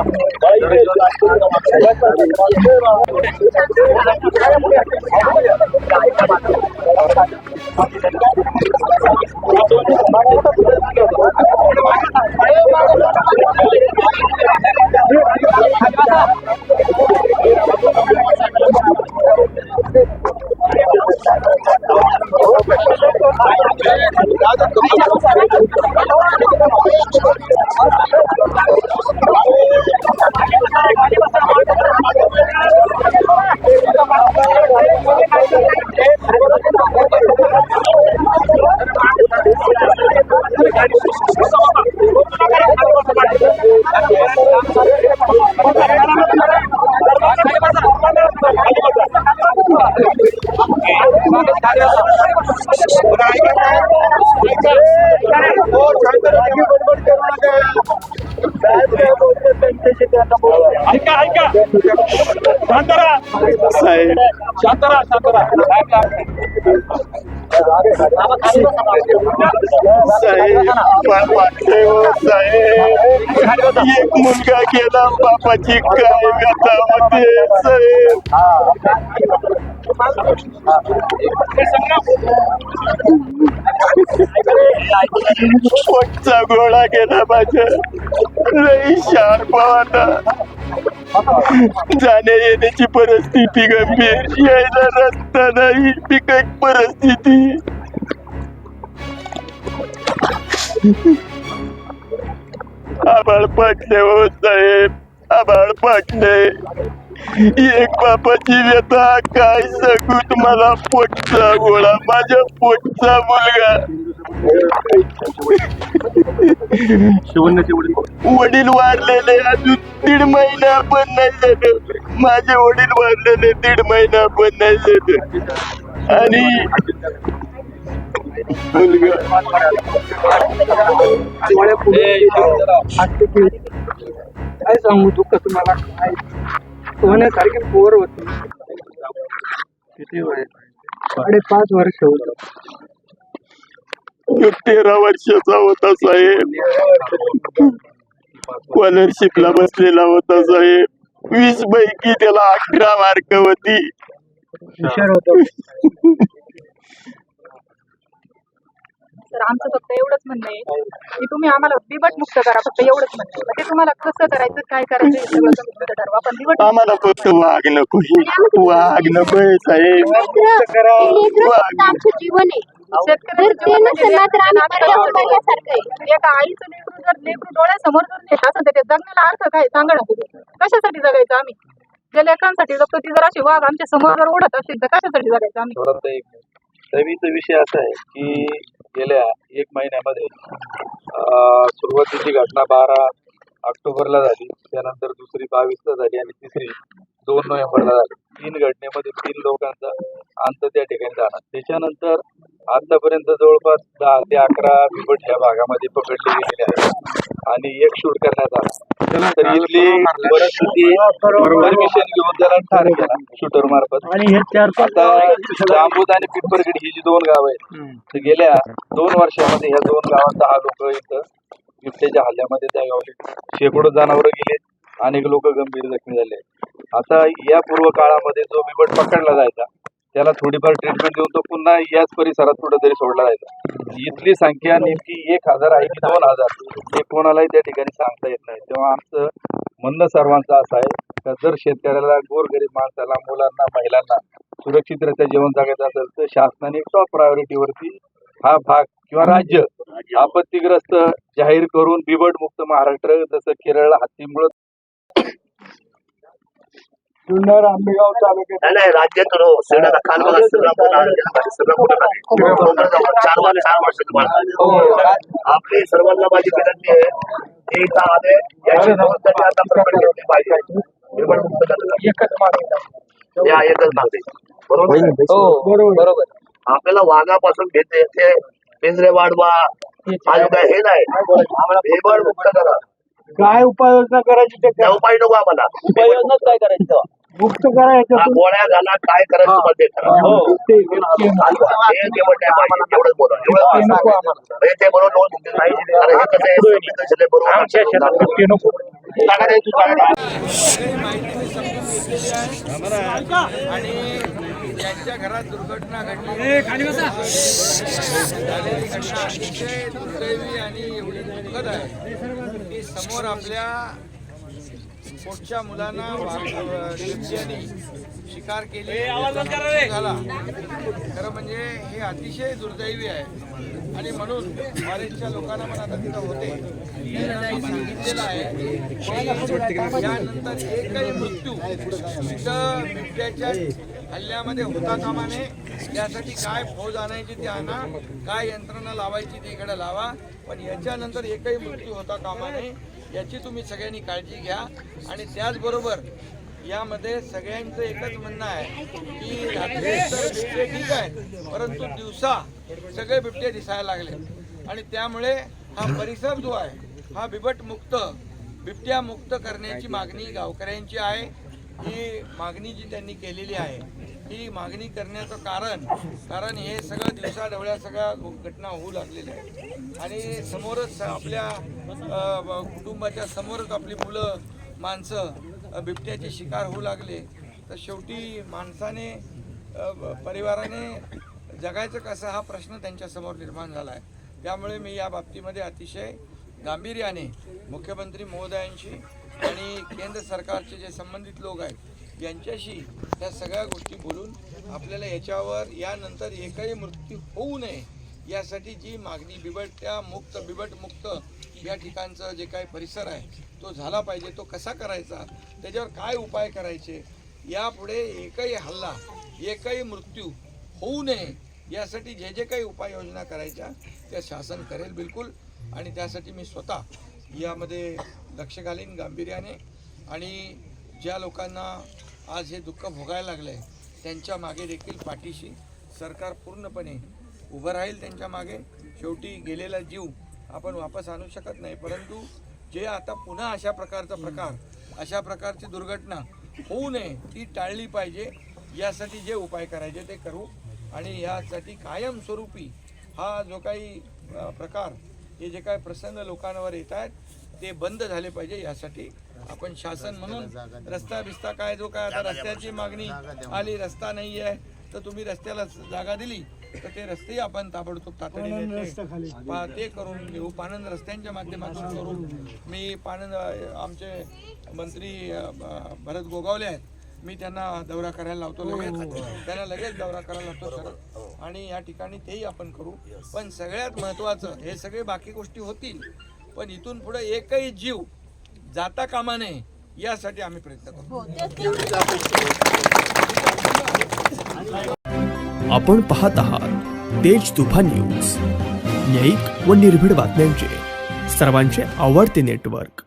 我一辈子 शांतरा साहेब शांतरा शांतरा साहेब बापाचे साहेब एक मुलगा गेला बापाची काय व्यथा होते साहेब पोटचा गोळा गेला माझ्या लई शार्प होता जाण्या येण्याची परिस्थिती गंभीर यायला रस्ता नाही बिकट परिस्थिती. आबाळ पाटले हो साहेब. आबाळ पाटले. एक बापाची व्यथा काय सांगू तुम्हाला? पोटचा गोळा माझ्या पोटचा मुलगा. वडील वारलेले अजून दीड महिना पण नाही झालं. माझे वडील वारलेले दीड महिना पण नाही झालं. आणि काय सांगू दुःख तुम्हाला? काय होण्यासारखी पोर होती. किती वय? साडेपाच वर्ष होत. तेरा वर्षाचा होता साहेब. स्कॉलरशिपला बसलेला होता साहेब. वीस पैकी त्याला अकरा मार्क होती. तर आमचं फक्त एवढंच म्हणणं आहे की तुम्ही आम्हाला बिबट मुक्त करा फक्त एवढंच म्हणणं आहे. म्हणजे तुम्हाला कसं करायचं काय करायचं हे सगळं तुम्ही तुमचं ठरवा पण बिबट आम्हाला फक्त वाघ नको वाघ नको साहेब. वाघ आमचं जीवन आहे. जर ते जीवन नसेल ना तर आम्ही आता पर्यावरण करण्यासारखं आहे. एका आईचं लेकरू जर लेकरू डोळ्यासमोर जर नेत असेल तर ते जगण्याला अर्थ काय? सांगा ना तुम्ही कशासाठी जगायचं आम्ही? ज्या लेकरांसाठी जगतो ती जर अशी वाघ आमच्यासमोर जर उडत असेल तर कशासाठी जगायचं आम्ही? एक रवीचा विषय असा आहे की गेल्या एक महिन्यामध्ये अं, सुरुवातीची घटना बारा ऑक्टोबरला झाली. त्यानंतर दुसरी बावीसला झाली आणि तिसरी दोन नोव्हेंबरला झाली. तीन घटनेमध्ये तीन लोकांचा अंत त्या ठिकाणी झाला त्याच्यानंतर आतापर्यंत जवळपास दहा ते अकरा बिबट ह्या भागामध्ये पकडले गेलेले आहेत. आणि एक शूट करण्यात आला. तर इथली परिस्थिती परमिशन घेऊन त्याला ठार केला शूटर मार्फत. आणि हे चार पाच आता जांबूत आणि पिंपरगड ही जी दोन गाव आहेत तर गेल्या दोन वर्षामध्ये ह्या दोन गावात दहा लोक इथं बिबट्याच्या हल्ल्यामध्ये त्या गावले शेकडो जनावरं गेलेत अनेक लोक गंभीर जखमी झाले. आता या पूर्व काळामध्ये जो बिबट पकडला जायचा त्याला थोडीफार ट्रीटमेंट देऊन तो पुन्हा याच परिसरात कुठेतरी सोडला जायचा. इथली संख्या नेमकी एक हजार आहे की दोन हजार? हे कोणालाही त्या ठिकाणी सांगता येत नाही. तेव्हा आमचं म्हणणं सर्वांचं असं आहे का जर शेतकऱ्याला गोरगरीब माणसाला मुलांना महिलांना सुरक्षितरित्या जीवन जगायचं असेल तर शासनाने टॉप प्रायोरिटीवरती हा भाग किंवा राज्य आपत्तीग्रस्त जाहीर करून बिबट मुक्त महाराष्ट्र जसं केरळला हत्तीमुळे जुन्नर आंबेगाव तालुक्यात नाही नाही राज्यात हो सगळ्याला काल मला चार वर्ष चार वर्ष तुम्हाला. आपली सर्वांना माझी विनंती आहे हे याची जबाबदारी आता प्रकट घेतली पाहिजे. निर्माण मुक्त करण्यासाठी. एकच मागणी या एकच मागणी बरोबर? बरोबर. आपल्याला वाघापासून घेते ते पिंजरे वाढवा अजून काय हे नाही. भेबड मुक्त करा. काय उपाययोजना करायची ते. उपाय नको आम्हाला. काय करायचं? मुक्त करायचं हा, गोळ्या घाला काय करायचं तुम्हाला ते हे पाहिजे एवढंच बोला आम्हाला. हे बरोबर नोंद अरे हे कसं आहे? नको तू. आणि ज्यांच्या घरात दुर्घटना घडली झालेली घटना अतिशय दुर्दैवी आणि एवढी दुःखद आहे. की समोर आपल्या पोटच्या मुलांना बिबट्याने शिकार केली झाला. खरं म्हणजे हे अतिशय दुर्दैवी आहे. आणि म्हणून फॉरेस्टच्या लोकांना पण आता तिथं होते. सांगितलेलं आहे यानंतर एकही मृत्यू तिथं बिबट्याच्या हल्ल्यामध्ये होता कामा नये. यासाठी काय फौज आणायची ती आणा. काय यंत्रणा लावायची ती इकडे लावा. पण याच्यानंतर एकही मृत्यू होता कामा नये. याची तुम्ही सगळ्यांनी काळजी घ्या. आणि त्याचबरोबर यामध्ये सगळ्यांचं एकच म्हणणं आहे की रात्री तर बिबटे ठीक आहे परंतु दिवसा सगळे बिबटे दिसायला लागले. आणि त्यामुळे हा परिसर जो आहे हा बिबट मुक्त बिबट्या मुक्त करण्याची मागणी गावकऱ्यांची आहे. ही मागणी जी त्यांनी केलेली आहे ही मागणी करण्याचं कारण कारण हे सगळं दिवसाढवळ्या सगळ्या घटना होऊ लागलेल्या आहेत. आणि समोरच आपल्या कुटुंबाच्या समोरच आपली मुलं माणसं बिबट्याचे शिकार होऊ लागले. तर शेवटी माणसाने परिवाराने जगायचं कसं हा प्रश्न त्यांच्यासमोर निर्माण झाला आहे. त्यामुळे मी या बाबतीमध्ये अतिशय गांभीर्याने मुख्यमंत्री महोदयांशी आणि केंद्र सरकारचे जे संबंधित लोक आहेत यांच्याशी या सगळ्या गोष्टी बोलून आपल्याला याच्यावर यानंतर एकही मृत्यू होऊ नये यासाठी जी मागणी बिबट्या मुक्त बिबट मुक्त या ठिकाणचं जे काही परिसर आहे तो झाला पाहिजे तो कसा करायचा त्याच्यावर काय उपाय करायचे यापुढे एकही हल्ला एकही मृत्यू होऊ नये यासाठी जे जे काही उपाययोजना करायच्या त्या शासन करेल बिलकुल. आणि त्यासाठी मी स्वतः यामध्ये लक्ष घालीन गांभीर्याने आणि ज्या लोकांना आज हे दुःख भोगायला लागलं आहे त्यांच्या मागे देखील पाठीशी सरकार पूर्णपणे उभं राहील त्यांच्या मागे. शेवटी गेलेला जीव आपण वापस आणू शकत नाही. परंतु जे आता पुन्हा अशा प्रकारचा प्रकार अशा प्रकारची दुर्घटना होऊ नये ती टाळली पाहिजे. यासाठी जे उपाय करायचे ते करू आणि यासाठी कायमस्वरूपी हा जो काही प्रकार हे जे काही प्रसंग लोकांवर येत आहेत ते बंद झाले पाहिजे यासाठी आपण शासन म्हणून रस्ता बिस्ता काय जो काय आता रस्त्याची मागणी आली रस्ता नाही आहे तर तुम्ही रस्त्याला जागा दिली तर ते रस्तेही आपण ताबडतोब तातडीने ते- पा- ते करून घेऊ. पाणंद रस्त्यांच्या माध्यमातून करू मी पाणंद आमचे मंत्री भरत गोगावले आहेत. मी त्यांना दौरा करायला लावतो लगेच. त्यांना लगेच दौरा करायला लावतो सर आणि या ठिकाणी तेही आपण करू. पण सगळ्यात महत्त्वाचं हे सगळे बाकी गोष्टी होतील. पण इथून पुढे एकही जीव जाता कामा नये यासाठी आम्ही प्रयत्न करू हो आपण पाहत आहात तेज तुफान न्यूज. न्यायिक व निर्भीड बातम्यांचे. सर्वांचे आवडते नेटवर्क.